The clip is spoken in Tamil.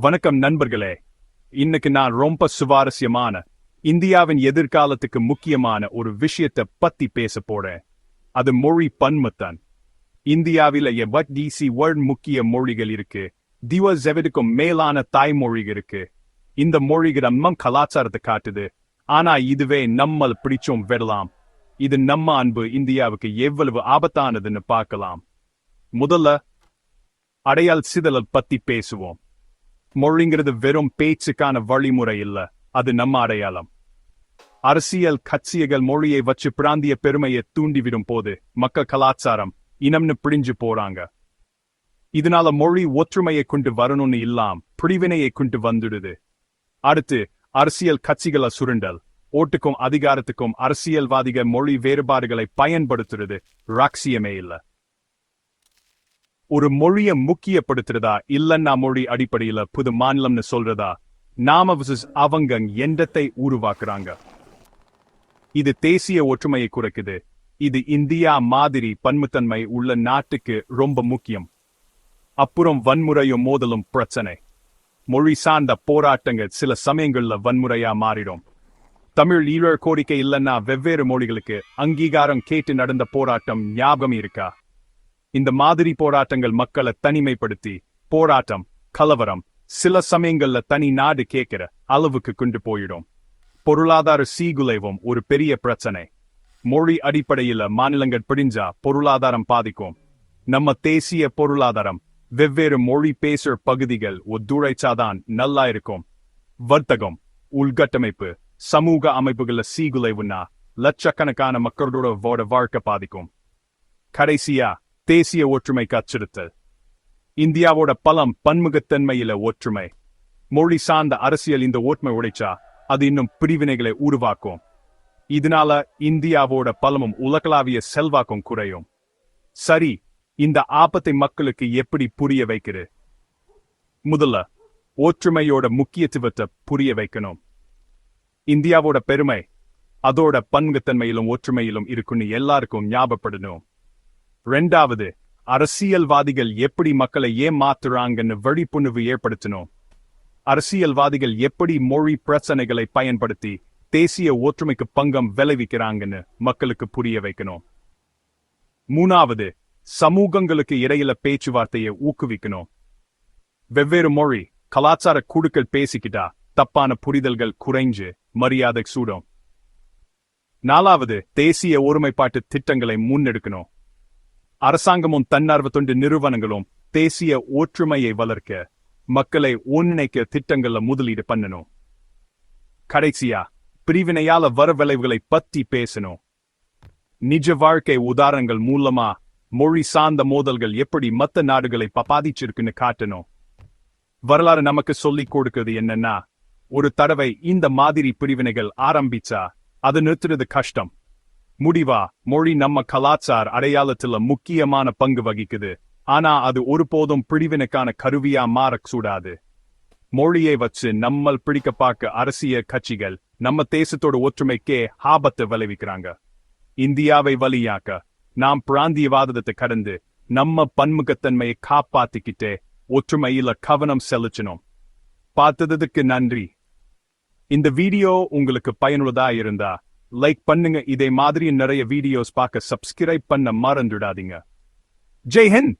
வணக்கம் நண்பர்களே. இன்னைக்கு நான் ரொம்ப சுவாரஸ்யமான இந்தியாவின் எதிர்காலத்துக்கு முக்கியமான ஒரு விஷயத்தை பத்தி பேச போறேன். அது மொழி பன்மத்தான். இந்தியாவில டிசி வேர்ல்ட் முக்கிய மொழிகள் இருக்கு. திவ ஜெவதுக்கும் மேலான தாய்மொழி இருக்கு. இந்த மொழிகள் நம்ம கலாச்சாரத்தை காட்டுது. ஆனா இதுவே நம்மள் பிடிச்சும் விடலாம். இது நம்ம அன்பு இந்தியாவுக்கு எவ்வளவு ஆபத்தானதுன்னு பார்க்கலாம். முதல்ல அடையாள் சிதலல் பத்தி பேசுவோம். மொழிங்கிறது வெறும் பேச்சுக்கான வழிமுறை இல்ல. அது நம்ம அடையாளம். அரசியல் கட்சிகள் மொழியை வச்சு பிராந்திய பெருமையை தூண்டிவிடும் போது மக்கள் கலாச்சாரம் இனம்னு பிடிஞ்சு போறாங்க. இதனால மொழி ஒற்றுமையை கொண்டு வரணும்னு இல்லாம் பிரிவினையை கொண்டு வந்துடுது. அடுத்து அரசியல் கட்சிகள சுருண்டல். ஓட்டுக்கும் அதிகாரத்துக்கும் அரசியல்வாதிகள் மொழி வேறுபாடுகளை பயன்படுத்துறது ராக்சியமே இல்ல. ஒரு மொழியை முக்கியப்படுத்துறதா? இல்லன்னா மொழி அடிப்படையில புது மாநிலம்னு சொல்றதா? நாம விசஸ் அவங்க எண்ணத்தை உருவாக்குறாங்க. இது தேசிய ஒற்றுமையை குறைக்குது. இது இந்தியா மாதிரி பன்முத்தன்மை உள்ள நாட்டுக்கு ரொம்ப முக்கியம். அப்புறம் வன்முறையும் மோதலும் பிரச்சனை. மொழி சார்ந்த போராட்டங்கள் சில சமயங்கள்ல வன்முறையா மாறிடும். தமிழ் ஈழர் கோரிக்கை இல்லைன்னா வெவ்வேறு மொழிகளுக்கு அங்கீகாரம் கேட்டு நடந்த போராட்டம் ஞாபகம் இருக்கா? இந்த மாதிரி போராட்டங்கள் மக்களை தனிமைப்படுத்தி போராட்டம் கலவரம் சில சமயங்கள்ல தனி நாடு கேட்கிற அளவுக்கு கொண்டு போயிடும். பொருளாதார சீகுலைவும் ஒரு பெரிய பிரச்சனை. மொழி அடிப்படையில மாநிலங்கள் பிடிஞ்சா பொருளாதாரம் பாதிக்கும். நம்ம தேசிய பொருளாதாரம் வெவ்வேறு மொழி பேசுற பகுதிகள் ஒத்துழைச்சாதான் நல்லா இருக்கும். வர்த்தகம் உள்கட்டமைப்பு சமூக அமைப்புகள சீகுலைவுன்னா லட்சக்கணக்கான மக்களோட வாழ்க்கை பாதிக்கும். கடைசியா தேசிய ஒற்றுமை அச்சுறுத்தல் இந்தியாவோட பலம் பன்முகத்தன்மையில ஒற்றுமை. மொழி சார்ந்த அரசியல் இந்த ஒற்றுமை உடைச்சா அது இன்னும் பிரிவினைகளை உருவாக்கும். இதனால இந்தியாவோட பலமும் உலகளாவிய செல்வாக்கும் குறையும். சரி இந்த ஆபத்தை மக்களுக்கு எப்படி புரிய வைக்கிறது? முதல்ல ஒற்றுமையோட முக்கியத்துவத்தை புரிய வைக்கணும். இந்தியாவோட பெருமை அதோட பன்முகத்தன்மையிலும் ஒற்றுமையிலும் இருக்குன்னு எல்லாருக்கும் ஞாபகப்படணும். ரெண்டாவது அரசியல்வாதிகள் எப்படி மக்களை ஏமாத்துறாங்கன்னு வழிப்புணர்வு ஏற்படுத்தணும். அரசியல்வாதிகள் எப்படி மொழி பிரச்சனைகளை பயன்படுத்தி தேசிய ஒற்றுமைக்கு பங்கம் விளைவிக்கிறாங்கன்னு மக்களுக்கு புரிய வைக்கணும். மூணாவது சமூகங்களுக்கு இடையில பேச்சுவார்த்தையை ஊக்குவிக்கணும். வெவ்வேறு மொழி கலாச்சார குழுக்கள் பேசிக்கிட்டா தப்பான புரிதல்கள் குறைஞ்சு மரியாதை சூடும். நாலாவது தேசிய ஒருமைப்பாட்டு திட்டங்களை முன்னெடுக்கணும். அரசாங்கமும் தன்னார்வ தொண்டு நிறுவனங்களும் தேசிய ஒற்றுமையை வளர்க்க மக்களை ஒன்றிணைக்க திட்டங்கள்ல முதலீடு பண்ணணும். கடைசியா பிரிவினையால வர விளைவுகளை பத்தி பேசணும். நிஜ வாழ்க்கை உதாரணங்கள் மூலமா மொழி சார்ந்த மோதல்கள் எப்படி மத்த நாடுகளை பாதிச்சிருக்குன்னு காட்டணும். வரலாறு நமக்கு சொல்லிக் கொடுக்கிறது என்னன்னா ஒரு தடவை இந்த மாதிரி பிரிவினைகள் ஆரம்பிச்சா அது நிறுத்துறது கஷ்டம். முடிவா? மொழி நம்ம கலாச்சார அடையாளத்துல முக்கியமான பங்கு வகிக்குது. ஆனா அது ஒருபோதும் பிடிவினுக்கான கருவியா மாறக் கூடாது. மொழியை வச்சு நம்மள் பிடிக்க பார்க்க அரசியல் கட்சிகள் நம்ம தேசத்தோட ஒற்றுமைக்கே ஆபத்தை விளைவிக்கிறாங்க. இந்தியாவை வலியாக்க நாம் பிராந்தியவாதத்தை கடந்து நம்ம பன்முகத்தன்மையை காப்பாத்திக்கிட்டே ஒற்றுமையில கவனம் செலுத்தணும் பார்த்ததுக்கு நன்றி. இந்த வீடியோ உங்களுக்கு பயனுள்ளதா இருந்தா லைக் பண்ணுங்க இதே மாதிரி நிறைய வீடியோஸ் பார்க்க சப்ஸ்கிரைப் பண்ண மறந்துடாதீங்க. ஜெய் ஹிந்த்!